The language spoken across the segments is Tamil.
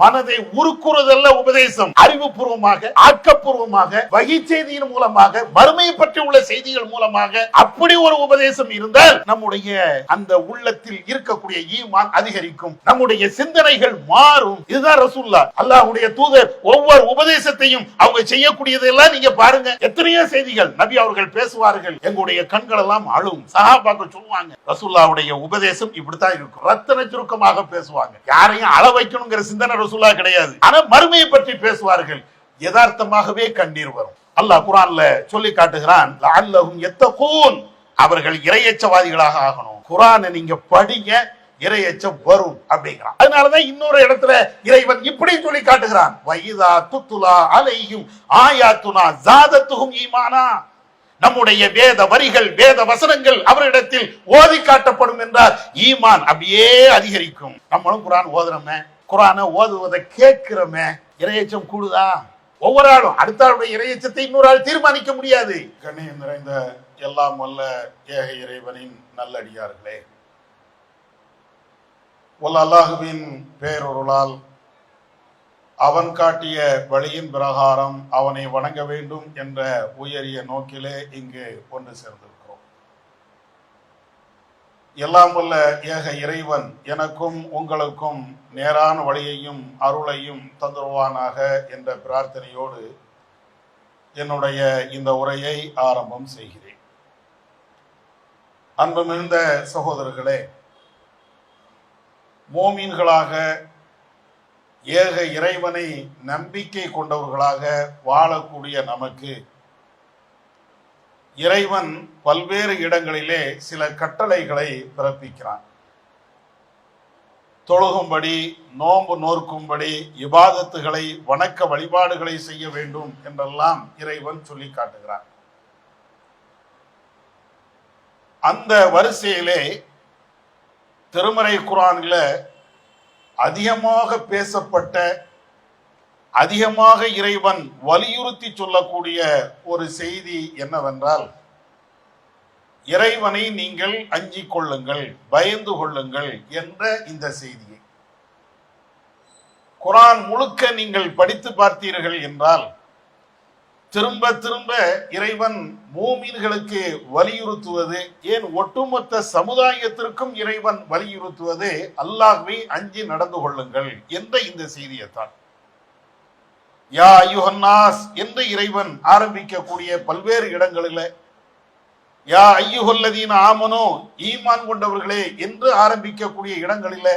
மனதை உருக்குறுதல்ல உபதேசம். அறிவுபூர்வமாக ஆக்கப்பூர்வமாக வகை செய்தியின் மூலமாக வறுமையை பற்றி உள்ள செய்திகள் மூலமாக அப்படி ஒரு உபதேசம் இருந்தால் நம்முடைய அந்த உள்ளத்தில் இருக்கக்கூடிய ஈமான் அதிகரிக்கும். நம்முடைய சிந்தனைகள் மாறும். இதுதான் ரசூல்லா அல்லாஹுடைய தூதர் ஒவ்வொரு உபதேசத்தையும் அவங்க செய்யக்கூடியதெல்லாம் நீங்க பாருங்க. எத்தனையோ செய்திகள் நபி அவர்கள் பேசுவார்கள். எங்களுடைய கண்கள் எல்லாம் அழும். சஹாபாக்கள் சொல்லுவாங்க ரசூல்லாவுடைய உபதேசம் இப்படித்தான் இருக்கும். ரத்தன சுருக்கமாக பேசுவாங்க. யாரையும் அள வைக்கணுங்கிற சிந்தனை ரசூலா கிடையாது. ஆனா மறுமையை பற்றி பேசுவார்கள். யதார்த்தமாகவே கண்ணீர் வரும். அல்லாஹ் குரான்ல சொல்லி காட்டுகிறான் லஅல்லஹும் யத்தகூன். அவர்கள் இரையச்சவாதிகளாக ஆகணும். குரானை நீங்க படிங்க இரையச்சம் வரும் அப்படிங்கிறான். அதனாலதான் இன்னொரு இடத்துல இறைவன் இப்படி சொல்லி காட்டுகிறான் வயதா துத்துலா அலையும் ஆயாத்துனா ஜாதத்துகும் ஈமானா. நம்முடைய வேத வரிகள் வேத வசனங்கள் அவரிடத்தில் ஓதி காட்டப்படும் என்றால் ஈமான் அப்படியே அதிகரிக்கும். நம்மளும் குரான் ஓதுறோமே. குரானை ஓதுவதை கேட்கிறோமே இரையச்சம் கூடுதா? ஒவ்வொரு ஆளும் அடுத்த ஆளுடைய இரையச்சத்தை இன்னொரு ஆள் தீர்மானிக்க முடியாது. கண்ணியம் நிறைந்த எல்லாம் வல்ல ஏக இறைவனின் நல்லடியார்களே ஒல்ல அல்லாஹுவின் பேரொருளால் அவன் காட்டிய வழியின் பிரகாரம் அவனை வணங்க வேண்டும் என்ற உயரிய நோக்கிலே இங்கு ஒன்று சேர்ந்திருக்கிறோம் எல்லாம் வல்ல ஏக இறைவன் எனக்கும் உங்களுக்கும் நேரான வழியையும் அருளையும் தந்துருவானாக என்ற பிரார்த்தனையோடு என்னுடைய இந்த உரையை ஆரம்பம் செய்கிறேன். அன்பு மிகுந்த சகோதரர்களே மோமீன்களாக ஏக இறைவனை நம்பிக்கை கொண்டவர்களாக வாழக்கூடிய நமக்கு இறைவன் பல்வேறு இடங்களிலே சில கட்டளைகளை பிறப்பிக்கிறான். தொழுகும்படி நோன்பு நோர்க்கும்படி இபாதத்துகளை வணக்க வழிபாடுகளை செய்ய வேண்டும் என்றெல்லாம் இறைவன் சொல்லி காட்டுகிறான். அந்த வரிசையிலே திருமறை குரான்ல அதிகமாக பேசப்பட்ட அதிகமாக இறைவன் வலியுறுத்தி சொல்லக்கூடிய ஒரு செய்தி என்னவென்றால் இறைவனை நீங்கள் அஞ்சிக் கொள்ளுங்கள் பயந்து கொள்ளுங்கள் என்ற இந்த செய்தியை. குரான் முழுக்க நீங்கள் படித்து பார்த்தீர்கள் என்றால் திரும்ப திரும்ப இறைவன் மூமீன்களுக்கு வலியுறுத்துவது ஏன் ஒட்டுமொத்த சமுதாயத்திற்கும் இறைவன் வலியுறுத்துவது அல்லாஹ்வை அஞ்சி நடந்து கொள்ளுங்கள் என்ற இந்த செய்தியைத்தான். யா ஐயுஹன்னாஸ் என்று இறைவன் ஆரம்பிக்கக்கூடிய பல்வேறு இடங்களில். யா ஐயுஹல்லதீன் ஆமனோ ஈமான் கொண்டவர்களே என்று ஆரம்பிக்கக்கூடிய இடங்களில்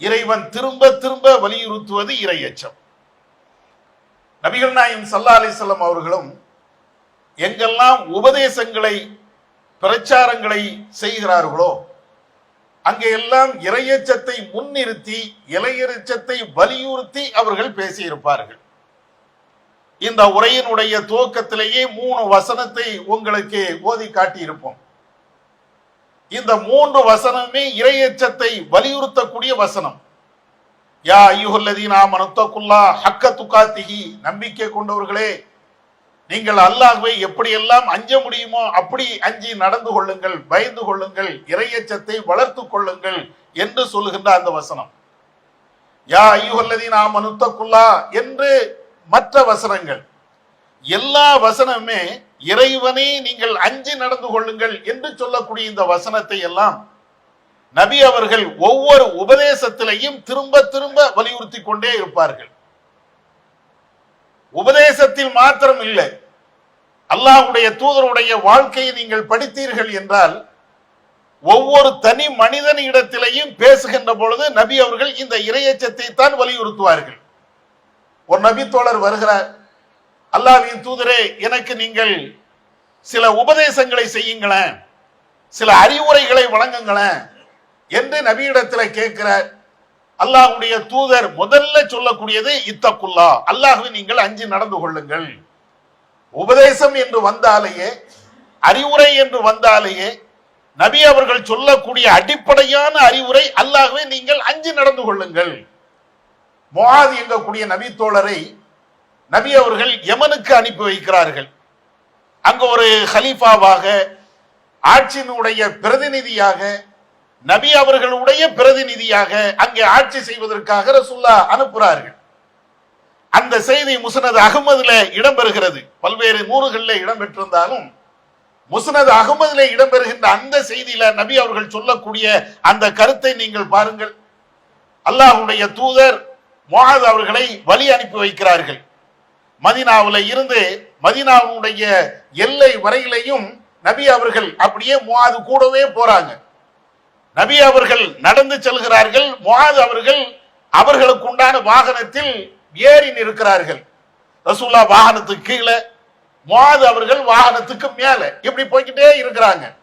இறைவன் திரும்ப திரும்ப வலியுறுத்துவது இறையச்சம். நபிகள் நாயம் சல்லா அலிசல்லம் அவர்களும் எங்கெல்லாம் உபதேசங்களை பிரச்சாரங்களை செய்கிறார்களோ அங்கே எல்லாம் இறையச்சத்தை முன்னிறுத்தி இளையச்சத்தை வலியுறுத்தி அவர்கள் பேசியிருப்பார்கள். இந்த உரையினுடைய துவக்கத்திலேயே மூணு வசனத்தை உங்களுக்கு ஓதி காட்டியிருப்போம். இந்த மூன்று வசனமே இறையச்சத்தை வலியுறுத்தக்கூடிய வசனம். யா ஐயுஹல்லதீன ஆமனத்தகுல்லா ஹக்க துக்காத்திகி நம்பிக்கை கொண்டவர்களே நீங்கள் அல்லாஹ்வை எப்படியெல்லாம் அஞ்ச முடியுமோ அப்படி அஞ்சி நடந்து கொள்ளுங்கள் பயந்து கொள்ளுங்கள் இறையச்சத்தை வளர்த்து கொள்ளுங்கள் என்று சொல்லுகின்ற அந்த வசனம். யா ஐயுகல்லதி நாம் அனுத்தக்குள்ளா என்று மற்ற வசனங்கள். எல்லா வசனமே இறைவனே நீங்கள் அஞ்சி நடந்து கொள்ளுங்கள் என்று சொல்லக்கூடிய இந்த வசனத்தை எல்லாம் நபி அவர்கள் ஒவ்வொரு உபதேசத்திலையும் திரும்ப திரும்ப வலியுறுத்தி கொண்டே இருப்பார்கள். உபதேசத்தில் மாத்திரம் இல்லை. அல்லாஹுடைய தூதருடைய வாழ்க்கையை நீங்கள் படித்தீர்கள் என்றால் ஒவ்வொரு தனி மனிதன் இடத்திலையும் பேசுகின்ற பொழுது நபி அவர்கள் இந்த இரையச்சத்தை தான் வலியுறுத்துவார்கள். ஒரு நபி தோழர் வருகிறார் அல்லாவின் தூதரே எனக்கு நீங்கள் சில உபதேசங்களை செய்யுங்களேன் சில அறிவுரைகளை வழங்குங்களேன் என்று நபியிடத்தில் கேட்கிறார். அல்லாஹ்வுடைய தூதர் முதல்ல சொல்லக்கூடியது இத்தக்குல்லா அல்லாஹுவை நீங்கள் அஞ்சு நடந்து கொள்ளுங்கள். உபதேசம் என்று வந்தாலேயே அறிவுரை என்று வந்தாலேயே நபி அவர்கள் சொல்லக்கூடிய அடிப்படையான அறிவுரை அல்லாகவே நீங்கள் அஞ்சு நடந்து கொள்ளுங்கள். மொஹாது எங்கக்கூடிய நபி தோழரை நபி அவர்கள் யமனுக்கு அனுப்பி வைக்கிறார்கள். அங்கு ஒரு ஹலீஃபாவாக ஆட்சியினுடைய பிரதிநிதியாக நபி அவர்களுடைய பிரதிநிதியாக அங்கே ஆட்சி செய்வதற்காக ரசுல்லா அனுப்புகிறார்கள். அந்த செய்தி முசனது அகமதுல இடம்பெறுகிறது. பல்வேறு நூறுகளில் இடம்பெற்றிருந்தாலும் முசனது அகமதுல இடம்பெறுகின்ற அந்த செய்தியில நபி அவர்கள் சொல்லக்கூடிய அந்த கருத்தை நீங்கள் பாருங்கள். அல்லாஹுடைய தூதர் முகாது அவர்களை வழி அனுப்பி வைக்கிறார்கள். மதினாவில் இருந்து மதினாவுடைய எல்லை வரையிலையும் நபி அவர்கள் அப்படியே முகாது கூடவே போறாங்க. நபி அவர்கள் நடந்து செல்கிறார்கள் முகாது அவர்கள் அவர்களுக்கு உண்டான வாகனத்தில் ஏறி நிற்கிறார்கள் ரசூல்லா வாகனத்துக்கு கீழே முஆது அவர்கள் வாகனத்துக்கு மேல. இப்படி போய்கிட்டே இருக்கிறாங்க.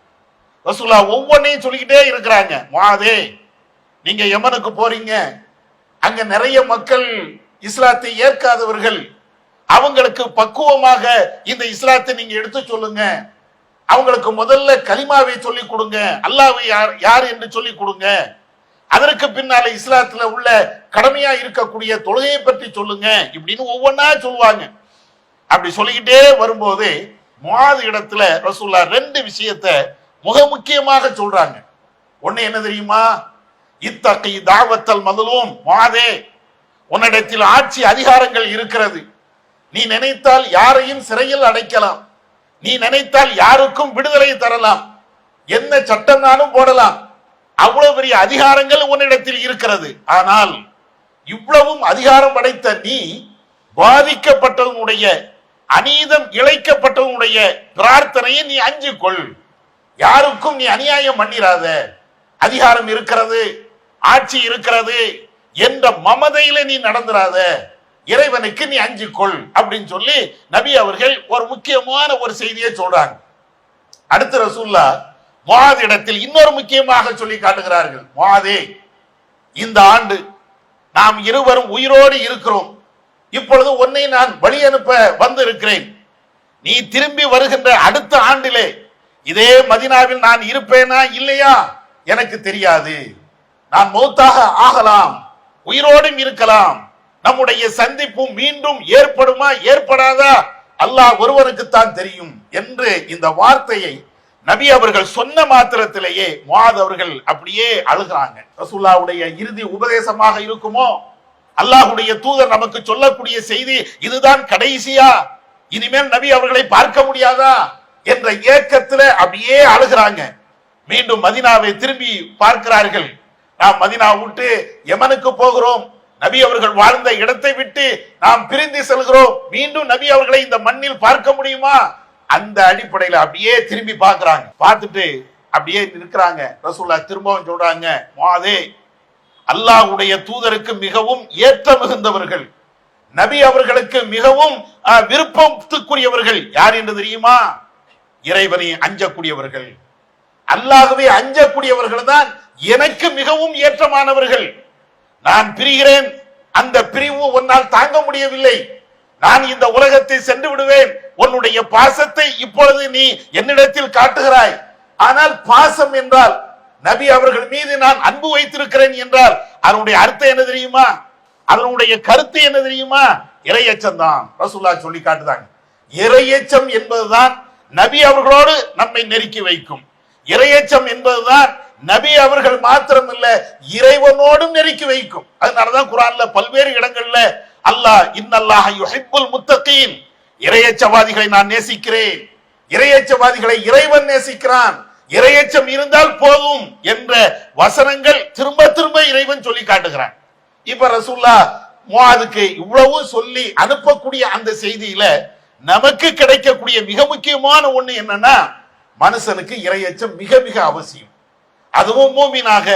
ரசூல்லா ஒவ்வொன்றையும் சொல்லிக்கிட்டே இருக்கிறாங்க. மாதே நீங்க எமனுக்கு போறீங்க. அங்க நிறைய மக்கள் இஸ்லாத்தை ஏற்காதவர்கள். அவங்களுக்கு பக்குவமாக இந்த இஸ்லாத்தை நீங்க எடுத்து சொல்லுங்க. அவங்களுக்கு முதல்ல கலிமாவை சொல்லி கொடுங்க. அல்லாவை யார் யார் என்று சொல்லி கொடுங்க. அதற்கு பின்னால இஸ்லாத்துல உள்ள கடமையா இருக்கக்கூடிய தொழுகையை பற்றி சொல்லுங்க இப்படின்னு ஒவ்வொன்றா சொல்லுவாங்க. அப்படி சொல்லிக்கிட்டே வரும்போது மாது இடத்துல ரசூல்லா ரெண்டு விஷயத்த முக முக்கியமாக சொல்றாங்க. ஒன்னு என்ன தெரியுமா? இத்தகை தாவத்தல் மதலும் மாதே உன்னிடத்தில் ஆட்சி அதிகாரங்கள் இருக்கிறது. நீ நினைத்தால் யாரையும் சிறையில் அடைக்கலாம். நீ நினைத்தால் யாருக்கும் விடுதலை தரலாம். என்ன சட்டம்னாலும் போடலாம். அவ்வளவு பெரிய அதிகாரங்கள் உன்னிடத்தில் இருக்கிறது. ஆனால் இவ்வளவும் அதிகாரம் படைத்த நீ பாதிக்கப்பட்டவனுடைய அநீதம் இழைக்கப்பட்டவனுடைய பிரார்த்தனையை நீ அஞ்சு கொள் யாருக்கும் நீ அநியாயம் பண்ணிராத. அதிகாரம் இருக்கிறது ஆட்சி இருக்கிறது என்ற மமதையில நீ நடந்துராத. இறைவனுக்கு நீ அஞ்சு கொள் அப்படின்னு சொல்லி நபி அவர்கள் ஒரு முக்கியமான ஒரு செய்தியை சொல்றாங்க. அடுத்த ரசூல்லா முஆத் இடத்தில் இன்னொரு முக்கியமாக சொல்லி காட்டுகிறார்கள். முஆதே இந்த ஆண்டு நாம் இருவரும் உயிரோடு இருக்கிறோம். இப்பொழுது உன்னை நான் வழி அனுப்ப வந்து இருக்கிறேன் நீ திரும்பி வருகின்ற அடுத்த ஆண்டிலே இதே மதினாவில் நான் இருப்பேனா இல்லையா? எனக்கு தெரியாது. நான் மௌத்தாக ஆகலாம். உயிரோடும் இருக்கலாம். நம்முடைய சந்திப்பும் மீண்டும் ஏற்படுமா ஏற்படாதா? அல்லாஹ் ஒருவனுக்குத்தான் தெரியும். என்று இந்த வார்த்தையை நபி அவர்கள் சொன்ன மாத்திரத்திலேயே முவாத் அவர்கள் அப்படியே அழுகிறாங்க. ரசூல்லாவுடைய இறுதி உபதேசமாக இருக்குமோ? அல்லாஹுடைய தூதர் நமக்கு சொல்லக்கூடிய செய்தி இதுதான் கடைசியா? இனிமேல் நபி அவர்களை பார்க்க முடியாதா? என்ற ஏக்கத்துல அப்படியே அழுகிறாங்க. மீண்டும் மதினாவை திரும்பி பார்க்கிறார்கள். நாம் மதினா விட்டு யமனுக்கு போகிறோம். நபி அவர்கள் வாழ்ந்த இடத்தை விட்டு நாம் பிரிந்து செல்கிறோம். மீண்டும் நபி அவர்களை இந்த மண்ணில் பார்க்க முடியுமா? அந்த அடிப்படையில அப்படியே திரும்பி பார்க்குறாங்க. பார்த்துட்டு அப்படியே நிற்கிறாங்க. ரசூல்லா திரும்பவும் சொல்றாங்க மாதே அல்லாஹ்வுடைய தூதருக்கு மிகவும் ஏற்ற மிகுந்தவர்கள் நபி அவர்களுக்கு மிகவும் விருப்பத்துக்குரியவர்கள் யார் என்று தெரியுமா? இறைவனை அஞ்சக்கூடியவர்கள். அல்லாகவே அஞ்சக்கூடியவர்கள் தான் எனக்கு மிகவும் ஏற்றமானவர்கள். நான் பிரிகிறேன். அந்த பிரிவு உன்னால் தாங்க முடியவில்லை. நான் இந்த உலகத்தை சென்று விடுவேன். உன்னுடைய பாசத்தை இப்பொழுது நீ என்னிடத்தில் காட்டுகிறாய். ஆனால் பாசம் என்றால் நபி அவர்கள் மீது நான் அன்பு வைத்திருக்கிறேன் என்றால் அதனுடைய அர்த்தம் என்ன தெரியுமா? அதனுடைய கருத்து என்ன தெரியுமா? இறையச்சம் தான். ரசூல்லா சொல்லி காட்டுதாங்க இறையச்சம் என்பதுதான் நபி அவர்களோடு நம்மை நெருக்கி வைக்கும். இறையச்சம் என்பதுதான் நபி அவர்கள் மாத்திரமல்ல இறைவனோடும் நெருக்கி வைக்கும். அதனாலதான் குரான்ல பல்வேறு இடங்கள்ல அல்லாஹ் இன்னல்லாஹ் யுஹிப்புல் முத்தகீன். இரையச்சவாதிகளை நான் நேசிக்கிறேன். இரையச்சவாதிகளை இறைவன் நேசிக்கிறான். இரையச்சம் இருந்தால் போதும் என்ற வசனங்கள் திரும்ப திரும்ப இறைவன் சொல்லி காட்டுகிறான். இப்ப ரசூல்லா முவாதுக்கு இவ்வளவு சொல்லி அனுப்பக்கூடிய அந்த செய்தியில நமக்கு கிடைக்கக்கூடிய மிக முக்கியமான ஒண்ணு என்னன்னா மனுஷனுக்கு இரையச்சம் மிக மிக அவசியம். அதுவும் மூமினாக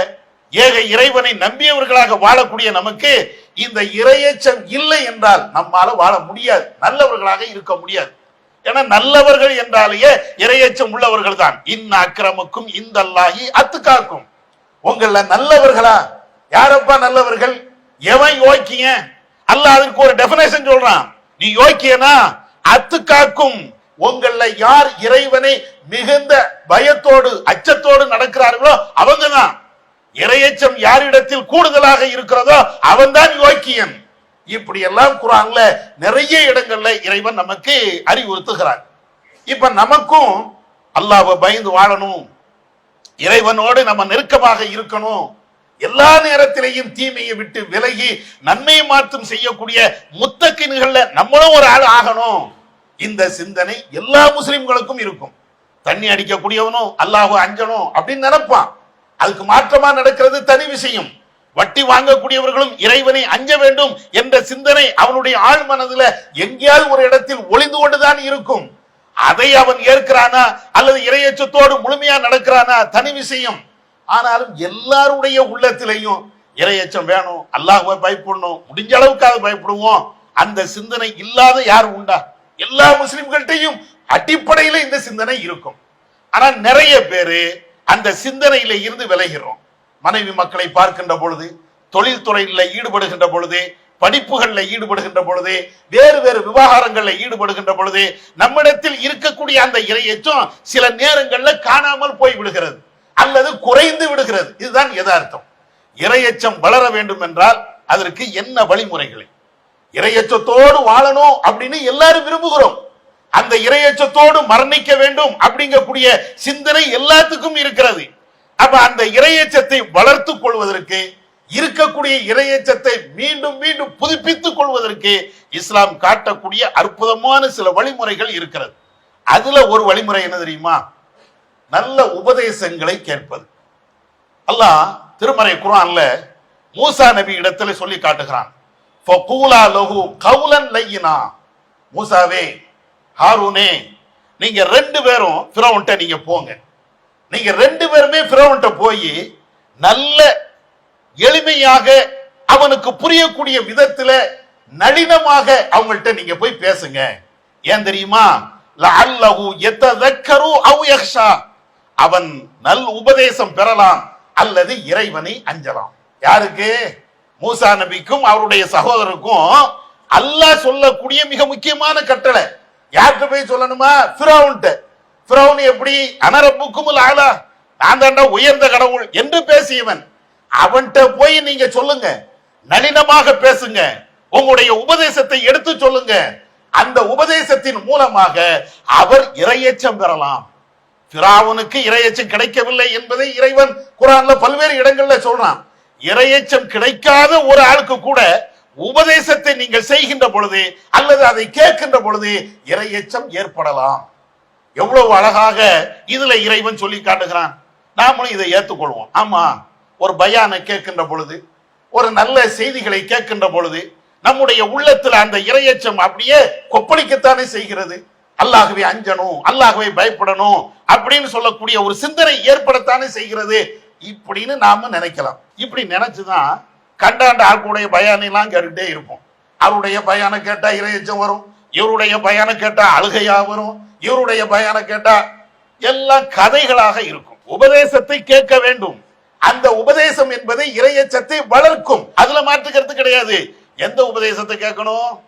ஏக இறைவனை நம்பியவர்களாக வாழக்கூடிய நமக்கு இந்த இரையச்சம் இல்லை என்றால் நம்மால வாழ முடியாது. நல்லவர்களாக இருக்க முடியாது. ஏன்னா நல்லவர்கள் என்றாலேயே இரையச்சம் உள்ளவர்கள் தான். இன் அக்கிரமுக்கும் இந்த அல்லாஹி அத்துக்காக்கும். உங்கள நல்லவர்களா? யாரப்பா நல்லவர்கள்? எவன் யோக்கிய? அல்லாஹ் அதற்கு ஒரு டெபினேஷன் சொல்றான். நீ யோக்கியனா? அத்துக்காக்கும். உங்கள யார் இறைவனை மிகுந்த பயத்தோடு அச்சத்தோடு நடக்கிறார்களோ அவங்க தான் இரையச்சம் யாரிடத்தில் கூடுதலாக இருக்கிறதோ அவன்தான் யோக்கியன். இப்படி எல்லாம் குரான்ல நிறைய இடங்கள்ல இறைவன் நமக்கு அறிவுறுத்துகிறான். இப்ப நமக்கும் அல்லாவை பயந்து வாழணும். இறைவனோடு நம்ம நெருக்கமாக இருக்கணும். எல்லா நேரத்திலையும் தீமையை விட்டு விலகி நன்மையை மாற்றம் செய்யக்கூடிய முத்தக்கின்கள்ல நம்மளும் ஒரு ஆள் ஆகணும். இந்த சிந்தனை எல்லா முஸ்லிம்களுக்கும் இருக்கும். தண்ணி அடிக்கக்கூடியவனும் அல்லாஹ் அஞ்சணும் அப்படின்னு நினைப்பான். அதுக்கு மாற்றமா நடக்கிறது தனி விஷயம். வட்டி வாங்கக்கூடியவர்களும் இறைவனை அஞ்ச வேண்டும் என்ற சிந்தனை அவனுடைய ஆழ் மனதுல எங்கேயாவது ஒரு இடத்தில் ஒளிந்து கொண்டுதான் இருக்கும். அதை அவன் ஏற்கிறானா? அல்லது இரையச்சத்தோடு முழுமையா நடக்கிறானா? தனி விஷயம். ஆனாலும் எல்லாருடைய உள்ளத்திலையும் இரையச்சம் வேணும் அல்லாஹுவை பயப்படணும் முடிஞ்ச அளவுக்காக பயப்படுவோம். அந்த சிந்தனை இல்லாத யார் உண்டா? எல்லா முஸ்லிம்கள்ட்டையும் அடிப்படையில இந்த சிந்தனை இருக்கும். ஆனா நிறைய பேரு அந்த சிந்தனையில இருந்து விலகிறோம். மனைவி மக்களை பார்க்கின்ற பொழுது தொழில்துறையில ஈடுபடுகின்ற பொழுது படிப்புகளில் ஈடுபடுகின்ற பொழுது வேறு வேறு விவகாரங்களில் ஈடுபடுகின்ற பொழுது நம்மிடத்தில் இருக்கக்கூடிய அந்த இரையச்சம் சில நேரங்களில் காணாமல் போய் விடுகிறது அல்லது குறைந்து விடுகிறது. இதுதான் யதார்த்தம். இறையச்சம் வளர வேண்டும் என்றால் அதற்கு என்ன வழிமுறைகளை? இறையச்சத்தோடு வாழணும் அப்படின்னு எல்லாரும் விரும்புகிறோம். அந்த இரையச்சத்தோடு மரணிக்க வேண்டும் அப்படிங்கக்கூடிய சிந்தனை எல்லாத்துக்கும் இருக்கிறது. அப்ப அந்த இரையச்சத்தை வளர்த்துக் கொள்வதற்கு இருக்கக்கூடிய இரையச்சத்தை மீண்டும் மீண்டும் புதுப்பித்துக் கொள்வதற்கு இஸ்லாம் காட்டக்கூடிய அற்புதமான சில வழிமுறைகள் இருக்கிறது. அதுல ஒரு வழிமுறை என்ன தெரியுமா? நல்ல உபதேசங்களை கேட்பது. அல்லாஹ் திருமறை குரான்ல மூசா நபி இடத்துல சொல்லி காட்டுகிறான். லையினா. மூசாவே ஹாரூனே நீங்க ரெண்டு பேரும் ஃபிரௌன்ட்ட நீங்க போங்க. நீங்க ரெண்டு பேருமே ஃபிரௌன்ட்ட போய் நல்ல எளிமையாக அவனுக்கு புரியக்கூடிய விதத்துல நளினமாக அவங்கள்ட்ட நீங்க போய் பேசுங்க. ஏன் தெரியுமா? லஅல்லஹு யததக்கரு அவ் யக்ஷா அவன் நல் உபதேசம் பெறலாம் அல்லது இறைவனை அஞ்சலாம். யாருக்கு? மூசா நபிக்கும் அவருடைய சகோதரருக்கும் அல்லாஹ் சொல்லக்கூடிய மிக முக்கியமான கட்டளை. யார்கிட்ட போய் சொல்லணுமா? ஃபிரௌன்ட்ட. ஃபிரௌன் எப்படி? அனரப்புக்கும் ஆளா நான் தாண்டா உயர்ந்த கடவுள் என்று பேசியவன். அவன்கிட்ட போய் நீங்க சொல்லுங்க. நளினமாக பேசுங்க. உங்களுடைய உபதேசத்தை எடுத்து சொல்லுங்க. அந்த உபதேசத்தின் மூலமாக அவர் இரையச்சம் பெறலாம். பிராவனுக்கு இரையச்சம் கிடைக்கவில்லை என்பதை இறைவன் குரான்ல பல்வேறு இடங்கள்ல சொல்றான். இரையச்சம் கிடைக்காத ஒரு ஆளுக்கு கூட உபதேசத்தை நீங்கள் செய்கின்ற பொழுது அல்லது அதை கேட்கின்ற பொழுது இரையச்சம் ஏற்படலாம். எவ்வளவு அழகாக இதுல இறைவன் சொல்லி காட்டுகிறான். நாமளும் இதை ஏற்றுக்கொள்வோம். ஆமா ஒரு பயானை கேட்கின்ற பொழுது ஒரு நல்ல செய்திகளை கேட்கின்ற பொழுது நம்முடைய உள்ளத்துல அந்த இரையச்சம் அப்படியே கொப்பளிக்கத்தானே செய்கிறது. அல்லாகவே அஞ்சணும் அல்லாகவே பயப்படணும் அப்படின்னு சொல்லக்கூடிய ஒரு சிந்தனை ஏற்படத்தானே செய்கிறது. இப்படின்னு நாம நினைக்கலாம். இப்படி நினைச்சுதான் கண்டாண்ட ஆட்களுடைய பயானெல்லாம் கேட்டுட்டே இருப்போம். அவருடைய பயானை கேட்டா இறையச்சம் வரும். இவருடைய பயானை கேட்டா அழுகையா வரும். இவருடைய பயானை கேட்டா எல்லாம் கதைகளாக இருக்கும். உபதேசத்தை கேட்க வேண்டும். அந்த உபதேசம் என்பது இறையச்சத்தை வளர்க்கும். அதுல மாற்றுக்கிறது கிடையாது. எந்த உபதேசத்தை கேட்கணும்?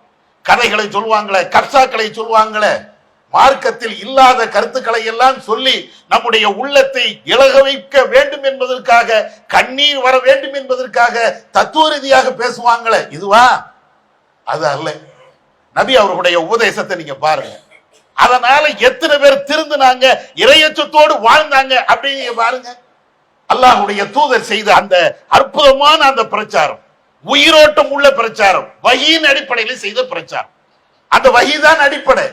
கதைகளை சொல்லுவாங்களே கர்சாக்களை சொல்லுவாங்களே மார்க்கத்தில் இல்லாத கருத்துக்களை எல்லாம் சொல்லி நம்முடைய உள்ளத்தை இழக வைக்க வேண்டும் என்பதற்காக கண்ணீர் வர வேண்டும் என்பதற்காக தத்துவ ரீதியாக பேசுவாங்களே இதுவா? அது அல்ல. நபி அவர்களுடைய உபதேசத்தை நீங்க பாருங்க. அதனால எத்தனை பேர் திருந்தினாங்க இரையச்சத்தோடு வாழ்ந்தாங்க அப்படின்னு பாருங்க. அல்லாஹுடைய தூதர் செய்த அந்த அற்புதமான அந்த பிரச்சாரம் உயிரோட்டம் உள்ள பிரச்சாரம் வகியின் அடிப்படையில் செய்த பிரச்சாரம். அந்த வகிதான் அடிப்படை.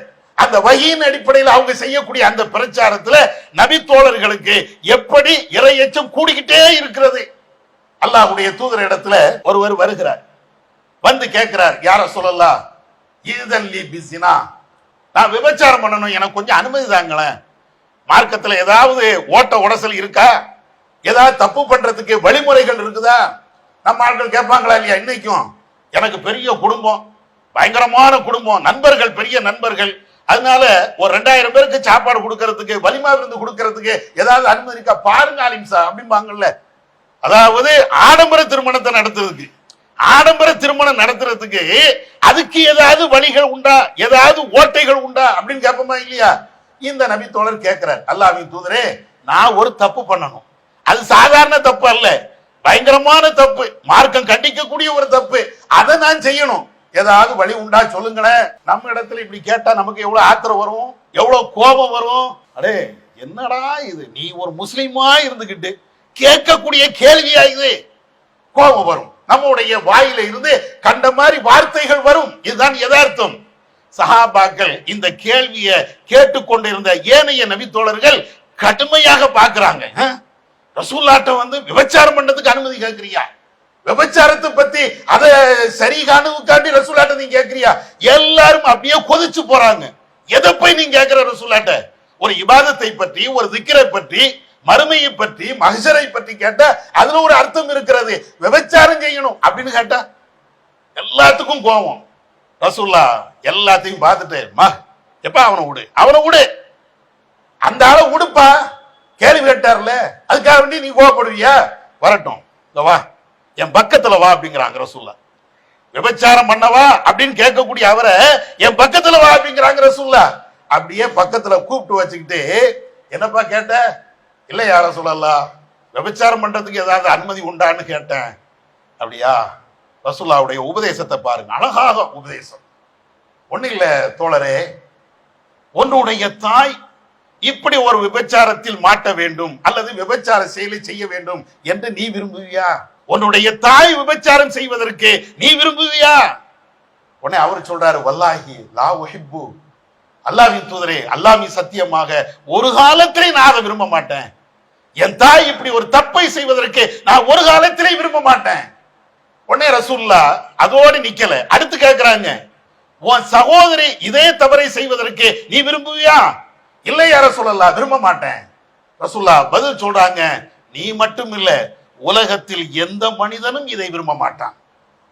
அந்த வகியின் அடிப்படையில் அவங்க செய்யக்கூடிய அந்த பிரச்சாரத்துல நபித்தோழர்களுக்கு எப்படி இரையச்சம் கூடிக்கிட்டே இருக்கிறது. அல்லாஹ்வுடைய தூதர் இடத்துல ஒருவர் வருகிறார். வந்து கேட்கிறார் யார சொல்லலாம் இதுதன் பிசினா பிஸினா நான் விபச்சாரம் பண்ணணும் எனக்கு கொஞ்சம் அனுமதி தாங்களேன். மார்க்கத்துல ஏதாவது ஓட்ட உடசல் இருக்கா? ஏதாவது தப்பு பண்றதுக்கு வழிமுறைகள் இருக்குதா? நம்ம ஆட்கள் கேட்பாங்களா இல்லையா இன்னைக்கும்? எனக்கு பெரிய குடும்பம் பயங்கரமான குடும்பம் நண்பர்கள் பெரிய நண்பர்கள். அதனால ஒரு ரெண்டாயிரம் பேருக்கு சாப்பாடு கொடுக்கறதுக்கு வலிமா விருந்து கொடுக்கறதுக்கு ஏதாவது அனுமதி இருக்கா? பாருங்க அலிம்சா அப்படிம்பாங்கல்ல. அதாவது ஆடம்பர திருமணத்தை நடத்துறதுக்கு ஆடம்பர திருமணம் நடத்துறதுக்கு அதுக்கு ஏதாவது வழிகள் உண்டா? ஏதாவது ஓட்டைகள் உண்டா? அப்படின்னு கேட்போமா இல்லையா? இந்த நபி தோழர் கேட்கிறார் அல்லாவின் தூதரே நான் ஒரு தப்பு பண்ணணும். அது சாதாரண தப்பு அல்ல. பயங்கரமான தப்பு. மார்க்கம் கண்டிக்கக்கூடிய ஒரு தப்பு. அதை நான் செய்யணும். ஏதாவது வழி உண்டா சொல்லுங்களேன். நம்ம இடத்துல இப்படி கேட்டா நமக்கு எவ்வளவு ஆத்திரம் வரும்? எவ்வளவு கோபம் வரும்? அடே என்னடா இது? நீ ஒரு முஸ்லீமா இருந்துகிட்டு கேட்கக்கூடிய கேள்வியா இது? கோபம் வரும். நம்முடைய வாயில இருந்து கண்ட மாதிரி வார்த்தைகள் வரும். இதுதான் யதார்த்தம். சஹாபாக்கள் இந்த கேள்வியை கேட்டுக்கொண்டிருந்த ஏனைய நபித்தோழர்கள் கடுமையாக பார்க்கறாங்க. அஹ்? ரசூல்லாட்ட வந்து விபச்சாரம் பண்ணதுக்கு அனுமதி கேட்கிறியா? விபச்சாரத்தை பத்தி அத சரி காணுக்காண்டி ரசூலாட்ட நீ கேட்கறியா எல்லாரும் அப்படியே கொதிச்சு போறாங்க. எதை போய் நீ கேட்கிற ரசூலாட்ட? ஒரு இபாதத்தை பற்றி ஒரு திக்கரை பற்றி மறுமையை பற்றி மகசரை பற்றி கேட்டா அதுல ஒரு அர்த்தம் இருக்கிறது. விபச்சாரம் செய்யணும் அப்படின்னு கேட்டா எல்லாத்துக்கும் கோவம். ரசூல்லா எல்லாத்தையும் பார்த்துட்டு மா எப்ப அவனை விடு அவனை விடு. அந்த ஆளை விடுப்பா கேள்வி கேட்டார்ல அதுக்காக வேண்டி நீ கோவப்படுவியா? வரட்டும். வா. என் பக்கத்துல வா அப்படிங்கிறாங்க ரசூல்லா விபச்சாரம் பண்ணவா அப்படின்னு கேட்கக்கூடிய அவரை என் பக்கத்துல வா அப்படிங்கிறாங்க ரசூல்லா அப்படியே பக்கத்துல கூப்பிட்டு வச்சுக்கிட்டு என்னப்பா கேட்ட? இல்ல யார சொல்லலாம் விபச்சாரம் பண்றதுக்கு ஏதாவது அனுமதி உண்டான்னு கேட்டேன். அப்படியா? ரசூல்லாவுடைய உபதேசத்தை பாருங்க. அழகாக உபதேசம். ஒண்ணு இல்ல தோழரே உன்னுடைய தாய் இப்படி ஒரு விபச்சாரத்தில் மாட்ட வேண்டும் அல்லது விபச்சார செயலை செய்ய வேண்டும் என்று நீ விரும்புவியா? உன்னுடைய தாய் விபச்சாரம் செய்வதற்கு நீ விரும்புவியா? உடனே அவர் சொல்றாரு வல்லாஹி லா ஒஹிப்பு அல்லாஹ்வின் தூதரே அல்லாமி சத்தியமாக ஒரு காலத்திலே நான் அதை விரும்ப மாட்டேன். என் தாய் இப்படி ஒரு தப்பை செய்வதற்கு நான் ஒரு காலத்திலே விரும்ப மாட்டேன். உடனே ரசூல்லா அதோடு நிக்கல. அடுத்து கேட்கிறாங்க உன் சகோதரி இதே தவறை செய்வதற்கு நீ விரும்புவியா? இல்லை யார சொல்லலா விரும்ப மாட்டேன். ரசூல்லா பதில் சொல்றாங்க நீ மட்டும் இல்லை உலகத்தில் எந்த மனிதனும் இதை விரும்ப மாட்டான்.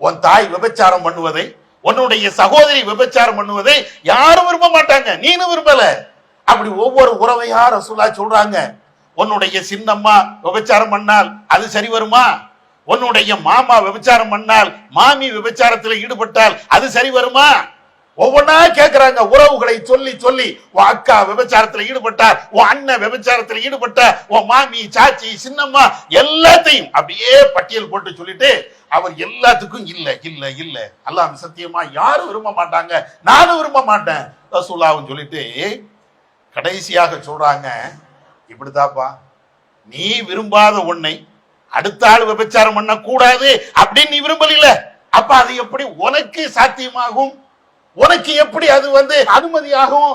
உன் தாய் விபச்சாரம் பண்ணுவதை உன்னுடைய சகோதரி விபச்சாரம் பண்ணுவதை யாரும் விரும்ப மாட்டாங்க. நீனும் விரும்பல. அப்படி ஒவ்வொரு உறவையா ரசூலா சொல்றாங்க. உன்னுடைய சின்னம்மா விபச்சாரம் பண்ணால் அது சரி வருமா? உன்னுடைய மாமா விபச்சாரம் பண்ணால் மாமி விபச்சாரத்தில் ஈடுபட்டால் அது சரி வருமா? ஒவ்வொன்னா கேட்கிறாங்க உறவுகளை சொல்லி சொல்லி உன் அக்கா விபச்சாரத்தில் ஈடுபட்டார் உன் அண்ணன் விபச்சாரத்தில் ஈடுபட்ட உன் மாமி சாச்சி சின்னம்மா எல்லாத்தையும் அப்படியே பட்டியல் போட்டு சொல்லிட்டு அவர் எல்லாத்துக்கும் இல்ல இல்ல இல்ல. அல்லாஹ் சத்தியமா யாரும் விரும்ப மாட்டாங்க. நானும் விரும்ப மாட்டேன். ரசூலாவும் சொல்லிட்டு கடைசியாக சொல்றாங்க. இப்படிதாப்பா. நீ விரும்பாத ஒன்னை அடுத்த ஆள் விபச்சாரம் பண்ண கூடாது அப்படின்னு நீ விரும்பல அப்ப அது எப்படி உனக்கு சாத்தியமாகும்? உனக்கு எப்படி அது வந்து அனுமதியாகும்?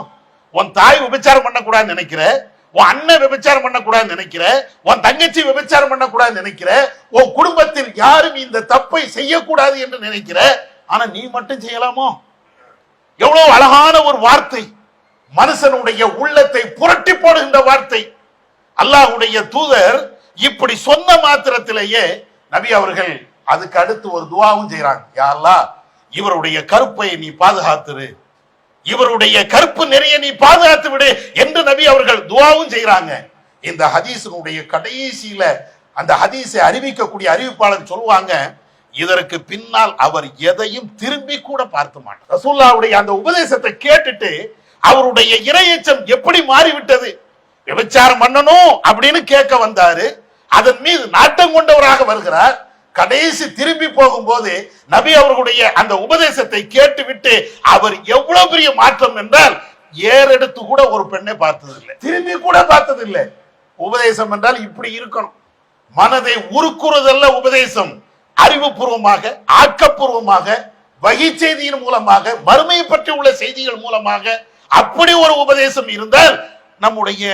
உன் தாய் விபச்சாரம் பண்ணக்கூடாதுன்னு நினைக்கிற உன் அண்ணன் விபச்சாரம் பண்ணக்கூடாதுன்னு நினைக்கிற உன் தங்கச்சி விபச்சாரம் பண்ணக்கூடாதுன்னு நினைக்கிற உன் குடும்பத்தில் யாரும் இந்த தப்பை செய்யக்கூடாது என்று நினைக்கிற ஆனா நீ மட்டும் செய்யலாமோ? எவ்வளவு அழகான ஒரு வார்த்தை. மனுஷனுடைய உள்ளத்தை புரட்டி போடுகின்ற வார்த்தை. அல்லாஹுடைய தூதர் இப்படி சொன்ன மாத்திரத்திலேயே நபி அவர்கள் அதுக்கு அடுத்து ஒரு துவாவும் செய்யறாங்க யா இவருடைய கருப்பை நீ பாதுகாத்துரு. இவருடைய கருப்பு நிறைய நீ பாதுகாத்து விடு என்று நபி அவர்கள் துவாவும் செய்கிறாங்க இந்த ஹதீசனுடைய கடைசியில அந்த ஹதீஸை அறிவிக்கக்கூடிய அறிவிப்பாளர் சொல்லுவாங்க இதற்கு பின்னால் அவர் எதையும் திரும்பி கூட பார்க்க மாட்டார். ரசூல்லாவுடைய அந்த உபதேசத்தை கேட்டுட்டு அவருடைய இரையச்சம் எப்படி மாறிவிட்டது? விபச்சாரம் பண்ணணும் அப்படின்னு கேட்க வந்தாரு. அதன் மீது நாட்டம் கொண்டவராக வருகிறார். கடைசி திரும்பி போகும்போது நபி அவர்களுடைய அந்த உபதேசத்தை கேட்டுவிட்டு அவர் எவ்வளவு பெரிய மாற்றம் என்றால் ஏறெடுத்து கூட ஒரு பெண்ணை பார்த்தது இல்லை திரும்பி கூட பார்த்தது இல்லை உபதேசம் என்றால் இப்படி இருக்கணும். மனதை உருக்குறதல்ல உபதேசம். அறிவுபூர்வமாக ஆக்கப்பூர்வமாக வகை செய்தியின் மூலமாக வறுமையை பற்றி உள்ள செய்திகள் மூலமாக அப்படி ஒரு உபதேசம் இருந்தால் நம்முடைய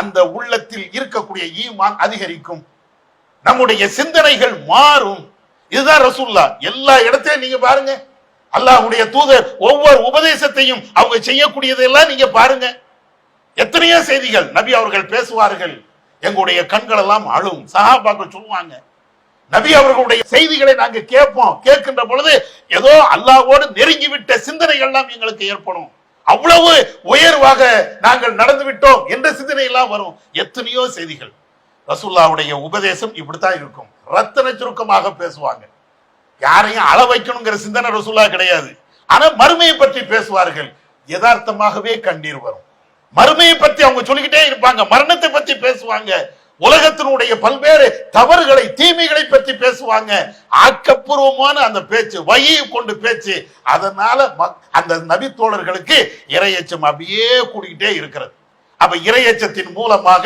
அந்த உள்ளத்தில் இருக்கக்கூடிய ஈமான் அதிகரிக்கும். நம்முடைய சிந்தனைகள் மாறும். இதுதான் ரசூல்லா எல்லா இடத்திலும் நீங்க பாருங்க. அல்லாஹுடைய தூதர் ஒவ்வொரு உபதேசத்தையும் அவங்க செய்யக்கூடியதெல்லாம் நீங்க பாருங்க. எத்தனையோ செய்திகள் நபி அவர்கள் பேசுவார்கள். எங்களுடைய கண்கள் எல்லாம் அழும். சஹாபாக்கள் சொல்லுவாங்க. நபி அவர்களுடைய செய்திகளை நாங்க கேட்போம். கேட்கின்ற பொழுது ஏதோ அல்லாவோடு நெருங்கி விட்ட சிந்தனைகள் எல்லாம் எங்களுக்கு ஏற்படும். அவ்வளவு உயர்வாக நாங்கள் நடந்து விட்டோம் என்ற சிந்தனை எல்லாம் வரும். எத்தனையோ செய்திகள். ரசூல்லாவுடைய உபதேசம் இப்படித்தான் இருக்கும். ரத்தன சுருக்கமாக பேசுவாங்க. யாரையும் அள வைக்கணுங்கிற சிந்தனை ரசூல்லா கிடையாது. ஆனா மறுமையை பற்றி பேசுவார்கள். யதார்த்தமாகவே கண்ணீர் வரும். மறுமையை பற்றி அவங்க சொல்லிக்கிட்டே இருப்பாங்க. மரணத்தை பற்றி பேசுவாங்க. உலகத்தினுடைய பல்வேறு தவறுகளை தீமைகளை பற்றி பேசுவாங்க. ஆக்கப்பூர்வமான அந்த பேச்சு வயியை கொண்டு பேச்சு. அதனால மக்- அந்த நபித்தோழர்களுக்கு இரையச்சம் அப்படியே கூடிக்கிட்டே இருக்கிறது. அப்ப இரையச்சத்தின் மூலமாக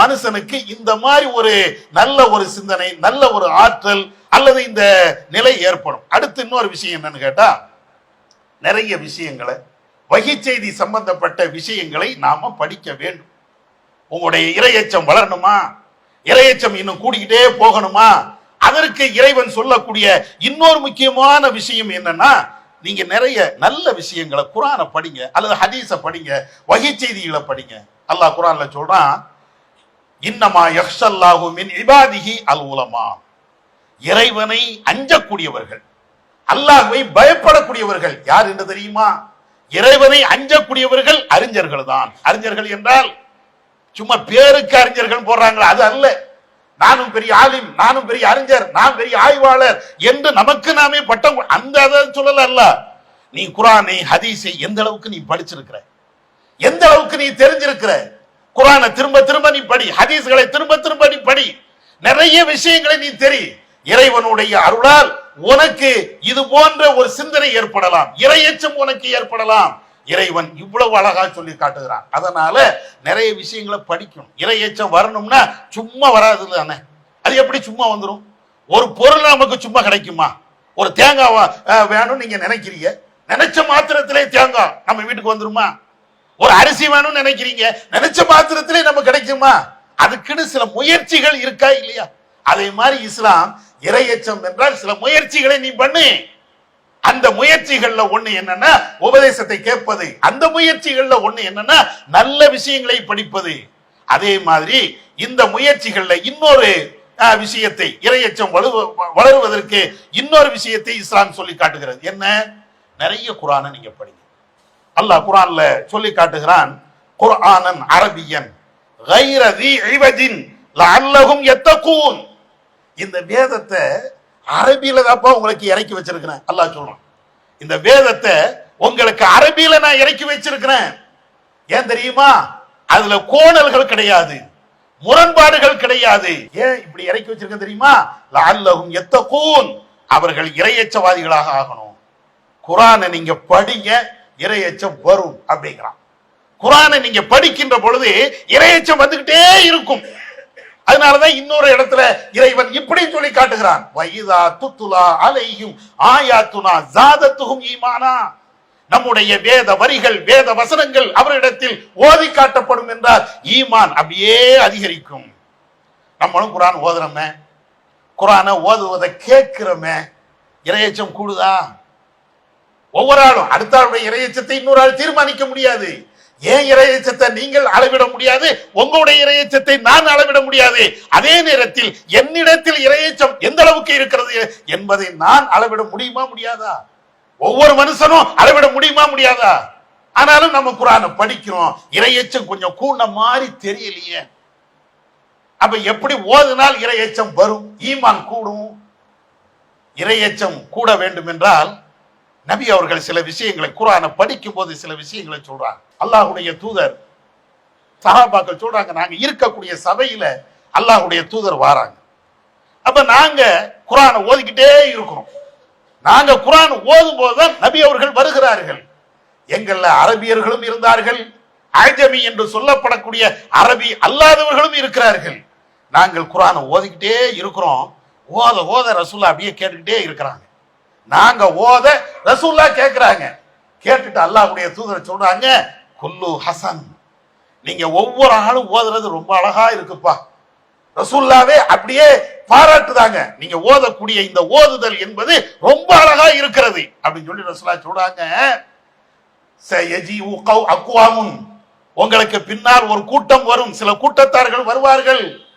மனுஷனுக்கு இந்த மாதிரி ஒரு நல்ல ஒரு சிந்தனை நல்ல ஒரு ஆற்றல் அல்லது இந்த நிலை ஏற்படும். அடுத்து இன்னொரு விஷயம் என்னன்னு கேட்டா நிறைய விஷயங்களை வகை செய்தி சம்பந்தப்பட்ட விஷயங்களை நாம படிக்க வேண்டும். உங்களுடைய இரையச்சம் வளரணுமா? இரையச்சம் இன்னும் கூடிக்கிட்டே போகணுமா? அதற்கு இறைவன் சொல்லக்கூடிய இன்னொரு முக்கியமான விஷயம் என்னன்னா நீங்க நிறைய நல்ல விஷயங்களை குரானை படிங்க அல்லது ஹதீஸை படிங்க வகை செய்திகளை படிங்க. அல்லாஹ் குரான்ல சொல்றான் இன்னமா யக்ஷல்லாஹு மின் இபாதிஹி அல் உலமா. இறைவனை அஞ்சக்கூடியவர்கள் அல்லாஹுவை பயப்படக்கூடியவர்கள் யார் என்று தெரியுமா? இறைவனை அஞ்சக்கூடியவர்கள் அறிஞர்கள் தான் அறிஞர்கள் என்றால் சும்மா பேருக்கு அறிஞர்கள் போடுறாங்களா? அது அல்ல. நானும் பெரிய ஆலிம் நானும் பெரிய அறிஞர் நான் பெரிய ஆய்வாளர் என்று நமக்கு நாமே பட்டம் அந்த அதை சொல்லல அல்ல நீ குரானை ஹதீஸை எந்த அளவுக்கு நீ படிச்சிருக்கிற? எந்த அளவுக்கு நீ தெரிஞ்சிருக்கிற? குரானை திரும்ப திரும்ப நீ படி ஹதீஸ்களை திரும்ப திரும்ப நீ படி. நிறைய விஷயங்களை நீ தெரி. இறைவனுடைய அருளால் உனக்கு இது போன்ற ஒரு சிந்தனை ஏற்படலாம். இறையச்சம் உனக்கு ஏற்படலாம். இறைவன் இவ்வளவு அழகா சொல்லி காட்டுகிறான். அதனால நிறைய விஷயங்களை படிக்கணும். இறையச்சம் வரணும்னா சும்மா வராது தானே? அது எப்படி சும்மா வந்துடும் ஒரு பொருள் நமக்கு சும்மா கிடைக்குமா? ஒரு தேங்காய் வேணும்னு நீங்க நினைக்கிறீங்க. நினைச்ச மாத்திரத்திலே தேங்காய் நம்ம வீட்டுக்கு வந்துருமா? ஒரு அரிசி வேணும்னு நினைக்கிறீங்க. நினைச்ச மாத்திரத்திலே நம்ம கிடைக்குமா? அதுக்குன்னு சில முயற்சிகள் இருக்கா இல்லையா? அதே மாதிரி இஸ்லாம் இறையச்சம் என்றால் சில முயற்சிகளை நீ பண்ணு. அந்த முயற்சிகள்ல ஒண்ணு என்னன்னா உபதேசத்தை கேட்பது. அந்த முயற்சிகள்ல ஒண்ணு என்னன்னா நல்ல விஷயங்களை படிப்பது. அதே மாதிரி இந்த முயற்சிகள்ல இன்னொரு விஷயத்தை இரையச்சம் வலு வளருவதற்கு இன்னொரு விஷயத்தை இஸ்லாம் சொல்லி காட்டுகிறது. என்ன? நிறைய குரானை நீங்க படிங்க. அல்லாஹ் குரான்ல சொல்லி காட்டுகிறான் குரானன் அரபியன் கைரதி இவஜின் லல்லகும் எத்தக்கூன் இந்த வேதத்தை அரபியில தான்ப்பா உங்களுக்கு இறக்கி வச்சிருக்கிறேன். அல்லாஹ் சொல்றான். இந்த வேதத்தை உங்களுக்கு அரபியில நான் இறக்கி வச்சிருக்கிறேன். ஏன் தெரியுமா? அதுல கோணல்கள் கிடையாது. முரண்பாடுகள் கிடையாது. ஏன் இப்படி இறக்கி வச்சிருக்கேன் தெரியுமா? லால்லகும் எத்த கூன் அவர்கள் இரையச்சவாதிகளாக ஆகணும். குரானை நீங்க படிங்க இரையச்சம் வரும் அப்படிங்கிறான். குரானை நீங்க படிக்கின்ற பொழுது இரையச்சம் வந்துகிட்டே இருக்கும். அதனாலதான் இன்னொரு இடத்துல இறைவன் இப்படி சொல்லி காட்டுகிறான். வைதா துத்துலா அலையும் ஆயாத்துனா ஜாதத்துகும் ஈமானா. நம்முடைய வேத வரிகள் வேத வசனங்கள் அவரிடத்தில் ஓதி காட்டப்படும் என்றால் ஈமான் அப்படியே அதிகரிக்கும். நம்மளும் குரான் ஓதுறோமே. குரானை ஓதுவதை கேட்கிறோமே. இரையச்சம் கூடுதா? ஒவ்வொரு ஆளும் அடுத்த ஆளுடைய இரையச்சத்தை இன்னொரு ஆள் தீர்மானிக்க முடியாது. ஏன் இறையச்சத்தை நீங்கள் அளவிட முடியாது? உங்களுடைய இறையச்சத்தை நான் அளவிட முடியாது. அதே நேரத்தில் என்னிடத்தில் இறையச்சம் எந்த அளவுக்கு இருக்கிறது என்பதை நான் அளவிட முடியுமா முடியாதா? ஒவ்வொரு மனுஷனும் அளவிட முடியுமா முடியாதா? ஆனாலும் நம்ம குரானை படிக்கிறோம். இறையச்சம் கொஞ்சம் கூண்ட மாதிரி தெரியலையே. அப்ப எப்படி ஓதுனால் இறையச்சம் வரும்? ஈமான் கூடும். இறையச்சம் கூட வேண்டும் என்றால் நபி அவர்கள் சில விஷயங்களை குரானை படிக்கும் போது சில விஷயங்களை சொல்றாங்க. அல்லாஹுடைய தூதர் சஹாபாக்கள் சொல்றாங்க நாங்க இருக்கக்கூடிய சபையில அல்லாஹ்வுடைய தூதர் வாராங்க. அப்ப நாங்க குரானை ஓதிக்கிட்டே இருக்கிறோம். நாங்க குரான் ஓதும் போதுதான் நபி அவர்கள் வருகிறார்கள். எங்கள்ல அரபியர்களும் இருந்தார்கள் அஜமி என்று சொல்லப்படக்கூடிய அரபி அல்லாதவர்களும் இருக்கிறார்கள். நாங்கள் குரானை ஓதிக்கிட்டே இருக்கிறோம். ஓத ஓத ரசூல்லா அப்படியே கேட்டுக்கிட்டே இருக்கிறாங்க. நாங்க ஓத ரசூல்லா கேட்கிறாங்க கேட்டுட்டு அல்லாஹ்வுடைய தூதர் சொல்றாங்க குல்லு ஹசன். நீங்க ஒவ்வொரு ஆளும் ஓதுறது ரொம்ப அழகா இருக்குப்பா. ரசூல்லாவே அப்படியே பாராட்டுதாங்க. நீங்க ஓதக்கூடிய இந்த ஓதுதல் என்பது ரொம்ப அழகா இருக்கிறது. அப்படின்னு சொல்லி ரசூலா சொல்றாங்க உங்களுக்கு பின்னால் ஒரு கூட்டம் வரும். சில கூட்டத்தார்கள் வருவார்கள்.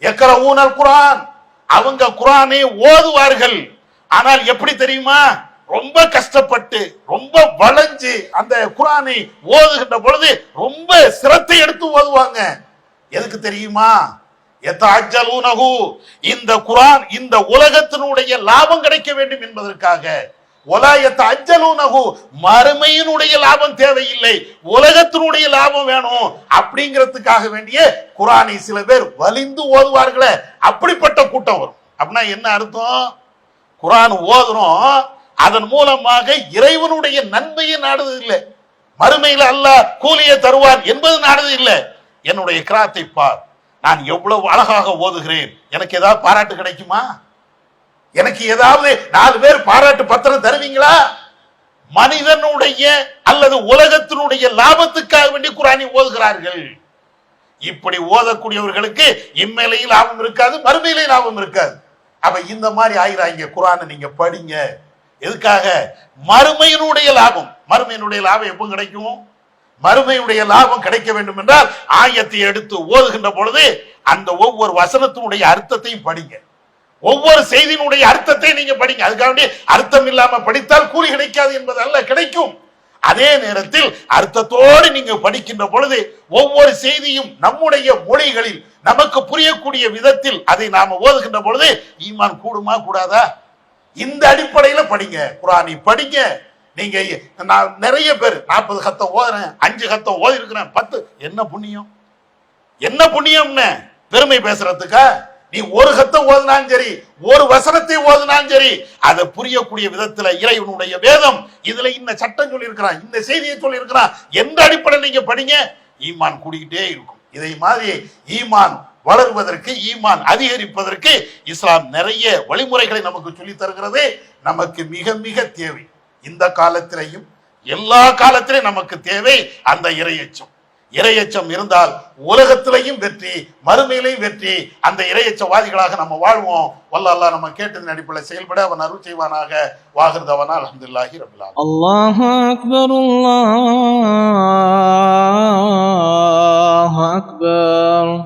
எக்கர ஊனல் குரான் அவங்க குரானை ஓதுவார்கள். ஆனால் எப்படி தெரியுமா? ரொம்ப கஷ்டப்பட்டு ரொம்ப வளைஞ்சு அந்த குரானை ஓதுகின்ற பொழுது ரொம்ப சிரத்தை எடுத்து ஓதுவாங்க. எதுக்கு தெரியுமா? எத்தாஜலூனஹு இந்த குரான் இந்த உலகத்தினுடைய லாபம் கிடைக்க வேண்டும் என்பதற்காக. ஒலாயத்த அஜலூனஹு மறுமையினுடைய லாபம் தேவையில்லை. உலகத்தினுடைய லாபம் வேணும். அப்படிங்கிறதுக்காக வேண்டிய குரானை சில பேர் வலிந்து ஓதுவார்களே. அப்படிப்பட்ட கூட்டம் வரும். அப்படின்னா என்ன அர்த்தம்? குரான் ஓதுறோம் அதன் மூலமாக இறைவனுடைய நன்மையை நாடுது இல்லை. மறுமையில் அல்லாஹ் கூலியை தருவான் என்பது நாடுது இல்லை. என்னுடைய கிராத்தை பார். நான் எவ்வளவு அழகாக ஓதுகிறேன். எனக்கு ஏதாவது பாராட்டு கிடைக்குமா? எனக்கு ஏதாவது நாலு பேர் பாராட்டு பத்திரம் தருவீங்களா? மனிதனுடைய அல்லது உலகத்தினுடைய லாபத்துக்காக வேண்டி குரானை ஓதுகிறார்கள். இப்படி ஓதக்கூடியவர்களுக்கு இம்மையிலையும் லாபம் இருக்காது மறுமையிலையும் லாபம் இருக்காது. அப்ப இந்த மாதிரி ஆயிராங்க குரானை நீங்க படிங்க. எதுக்காக? மறுமையினுடைய லாபம். மறுமையினுடைய லாபம் எப்போ கிடைக்கும்? மறுமையுடைய லாபம் கிடைக்க வேண்டும் என்றால் ஆயத்தை எடுத்து ஓதுகின்ற பொழுது அந்த ஒவ்வொரு வசனத்தினுடைய அர்த்தத்தையும் படிங்க. ஒவ்வொரு செய்தியினுடைய அர்த்தத்தை நீங்க படிங்க. அதுக்காக அர்த்தம் இல்லாம படித்தால் கூலி கிடைக்காது என்பது அல்ல கிடைக்கும். அதே நேரத்தில் அர்த்தத்தோடு நீங்க படிக்கின்ற பொழுது ஒவ்வொரு செய்தியும் நம்முடைய மொழிகளில் நமக்கு புரியக்கூடிய விதத்தில் அதை நாம ஓதுகின்ற பொழுது ஈமான் கூடுமா கூடாதா? இந்த அடிப்படையில படிங்க. குரானி படிங்க. நீங்க நான் நிறைய பேர் நாற்பது கத்தம் ஓதுறேன் அஞ்சு கத்தம் ஓதி இருக்கிறேன் பத்து என்ன புண்ணியம்? என்ன புண்ணியம்னு? பெருமை பேசுறதுக்கா? நீ ஒரு கத்தம் ஓதுனாலும் சரி ஒரு வசனத்தை ஓதுனாலும் சரி அதை புரியக்கூடிய விதத்துல இறைவனுடைய வேதம் இதுல இந்த சட்டம் சொல்லி இருக்கிறான் இந்த செய்தியை சொல்லி இருக்கிறான் எந்த அடிப்படையில் நீங்க படிங்க? ஈமான் கூடிக்கிட்டே இருக்கும். இதை மாதிரி ஈமான் வளருவதற்கு ஈமான் அதிகரிப்பதற்கு இஸ்லாம் நிறைய வழிமுறைகளை நமக்கு சொல்லித் தருகிறது. நமக்கு மிக மிக தேவை. இந்த காலத்திலையும் எல்லா காலத்திலையும் நமக்கு தேவை அந்த இறையச்சம். இரையச்சம் இருந்தால் உலகத்திலையும் வெற்றி மறுமையிலையும் வெற்றி. அந்த இரையச்சவாதிகளாக நம்ம வாழ்வோம். வல்ல அல்லா நம்ம கேட்டதன் அடிப்படையில் செயல்பட அவன் அருள் செய்வானாக. வாகிருந்தவனா அலமதுல்லாஹி ரபிலா அல்லாஹ் அக்பர் அல்லாஹ் அக்பர்.